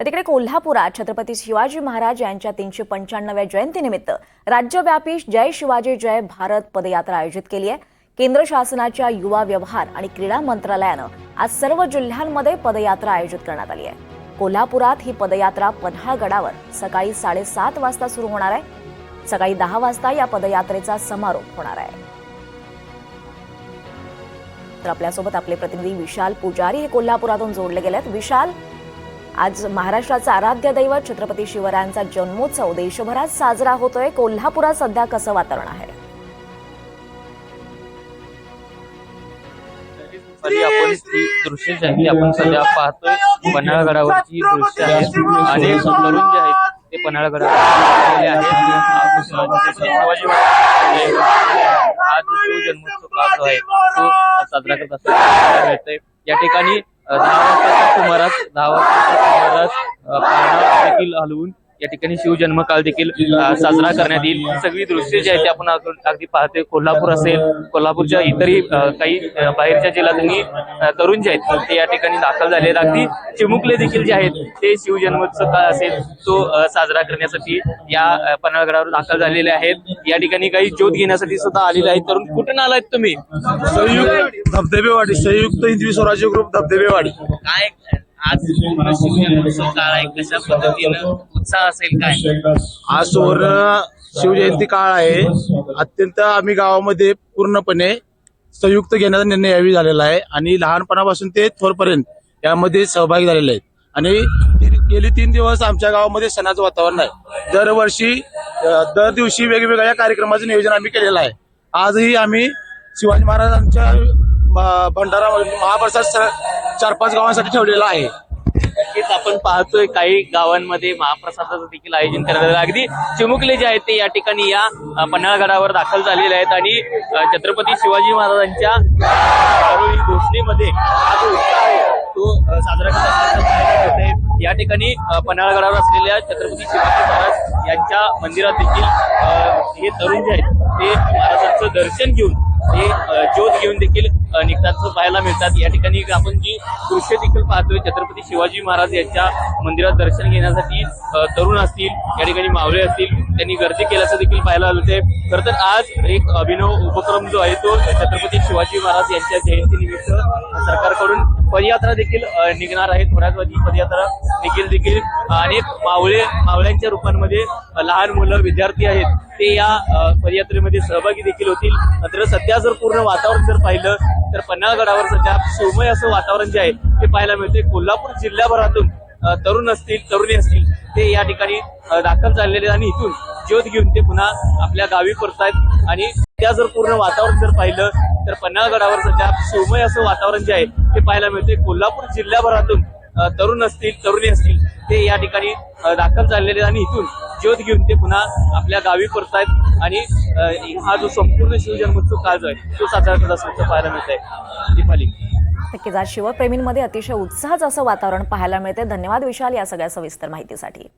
तर तिकडे कोल्हापुरात छत्रपती शिवाजी महाराज यांच्या तीनशे पंच्याण्णव्या जयंतीनिमित्त राज्यव्यापी जय शिवाजी जय भारत पदयात्रा आयोजित केली आहे. केंद्र शासनाच्या युवा व्यवहार आणि क्रीडा मंत्रालयानं आज सर्व जिल्ह्यांमध्ये पदयात्रा आयोजित करण्यात आली आहे. कोल्हापुरात ही पदयात्रा पन्हाळगडावर सकाळी साडेसात वाजता सुरू होणार आहे. सकाळी दहा वाजता या पदयात्रेचा समारोप होणार आहे. तर आपल्यासोबत आपले प्रतिनिधी विशाल पुजारी हे कोल्हापुरातून जोडले गेलेत. विशाल आज महाराष्ट्राचा आराध्य दैवत छत्रपती शिवरायांचा जन्मोत्सव देशभरात साजरा होतोय. कोल्हापुरात सध्या कसं वातावरण आहे? आपण दृश्य जी आहे आपण सध्या पाहतोय. पन्हाळगडावरची दृश्य आहेत अनेक तरुण जे आहेत ते पन्हाळगडावर आलेले आहेत शिवाजी हा जो जो आहे. तो साजरा करत असताना या ठिकाणी दहा वाजताच्या सुमारास दहा वाजताच्या सुमारास अ, पाळणा देखील हलवून या ठिकाणी शिवजन्म काळ देखील साजरा करण्यात येईल. सगळी दृश्य जी आहेत ते आपण अग- अगदी पाहतोय. कोल्हापूर असेल कोल्हापूरच्या इतरही काही बाहेरच्या जिल्ह्यातूनही तरुण जे आहेत ते या ठिकाणी दाखल झाले आहेत. अगदी चिमुकले देखील जे आहेत ते शिवजन्मोत्सव काळ असेल तो साजरा करण्यासाठी या पन्हाळगडावर दाखल झालेले आहेत. या ठिकाणी काही ज्योत घेण्यासाठी सुद्धा आलेले आहेत. तरुण कुठून आलात तुम्ही? संयुक्त धबधबेवाडी संयुक्त हिंदवी स्वराज्य ग्रुप धबधबेवाडी. काय आज काळ आहे. कशा पद्धतीनं उत्साह असेल काय? आज सुवर्ण शिवजयंती काळ आहे. अत्यंत आम्ही गावामध्ये पूर्णपणे संयुक्त घेण्याचा निर्णय यावेळी झालेला आहे आणि लहानपणापासून ते थोरपर्यंत यामध्ये सहभागी झालेले आहेत. आणि गेली तीन दिवस आमच्या गावामध्ये सणाचं वातावरण आहे. दरवर्षी दर दिवशी वेगवेगळ्या कार्यक्रमाचं नियोजन आम्ही केलेलं आहे. आजही आम्ही शिवाजी महाराजांच्या भंडारा महाप्रसाद चार पाच गावांसाठी ठेवलेला आहे. नक्कीच आपण पाहतोय काही गावांमध्ये महाप्रसादाचं देखील आयोजन करण्यात आलं अगदी चिमुकले जे आहेत ते या ठिकाणी या पन्हाळगडावर दाखल झालेले आहेत आणि छत्रपती शिवाजी महाराजांच्या घोषणेमध्ये जो उत्साह तो साजरा करत या ठिकाणी पन्हाळगडावर असलेल्या छत्रपती शिवाजी महाराज यांच्या मंदिरात देखील अ, हे तरुण जे आहेत ते महाराजांचं दर्शन घेऊन हे ज्योत घेऊन देखील निघतात पाहायला मिळतात. या ठिकाणी आपण जी दृश्य देखील पाहतोय छत्रपती शिवाजी महाराज यांच्या मंदिरात दर्शन घेण्यासाठी तरुण असतील या ठिकाणी मावळे असतील त्यांनी गर्दी केल्याचं देखील पाहायला मिळते खरं तर आज एक अभिनव उपक्रम जो आहे तो छत्रपती शिवाजी महाराज यांच्या जयंतीनिमित्त सरकारकडून पदयात्रा देखील निघणार आहे. थोड्याच वेळात पदयात्रा देखील देखील. अनेक मावळे मावळ्यांच्या रूपांमध्ये लहान मुलं विद्यार्थी आहेत. ते या पदयात्रेमध्ये सहभागी देखील होतील. मात्र सध्या जर पूर्ण वातावरण जर पाहिलं तर पन्हाळगडावर सध्या सोमय असं वातावरण जे आहे ते पाहायला मिळते कोल्हापूर जिल्ह्याभरातून तरुण असतील तरुणी असतील ते या ठिकाणी दाखल झालेले आहेत आणि इथून ज्योत घेऊन ते पुन्हा आपल्या गावी परतायत आणि त्या जर पूर्ण वातावरण जर पाहिलं तर पन्हाळगडावर सध्या शिवमय असं वातावरण जे आहे ते पाहायला मिळते कोल्हापूर जिल्ह्याभरातून तरुण असतील तरुणी असतील ते या ठिकाणी दाखल झालेले आहेत आणि इथून ज्योत घेऊन ते पुन्हा आपल्या गावी परतायत आणि हा जो संपूर्ण शिवजन्मोत्सव काळ जो आहे तो साजरा करत असल्याचं पाहायला मिळत आहे दीपाली. नक्कीच आज शिवप्रेमींमध्ये अतिशय उत्साहाचं असं वातावरण पाहायला मिळते धन्यवाद विशाल या सगळ्या सविस्तर माहितीसाठी.